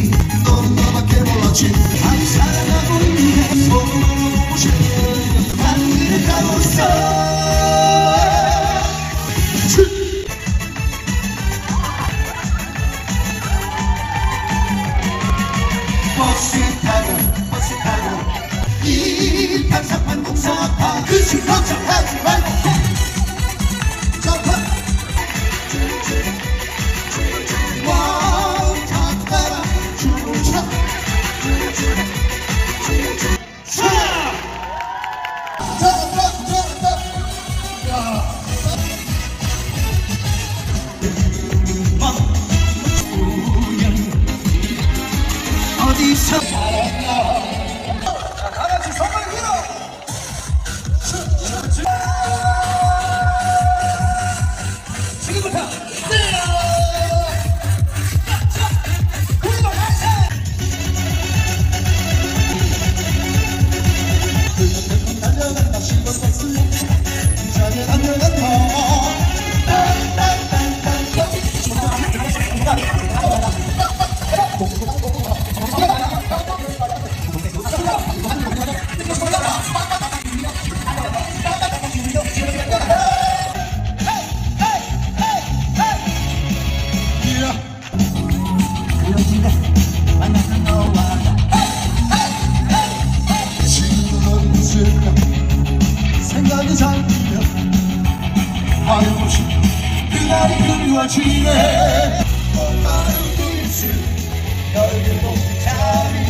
몰랐지. 너는 너밖에 몰랐지. 난 사랑하고 있는데 서로 오시는 난 길을 가고 있어. 버스 타고 버스 타고 이 반사판 어 알고 싶은 그날이 그리워지네 엄마는 빛을 너에게도 자리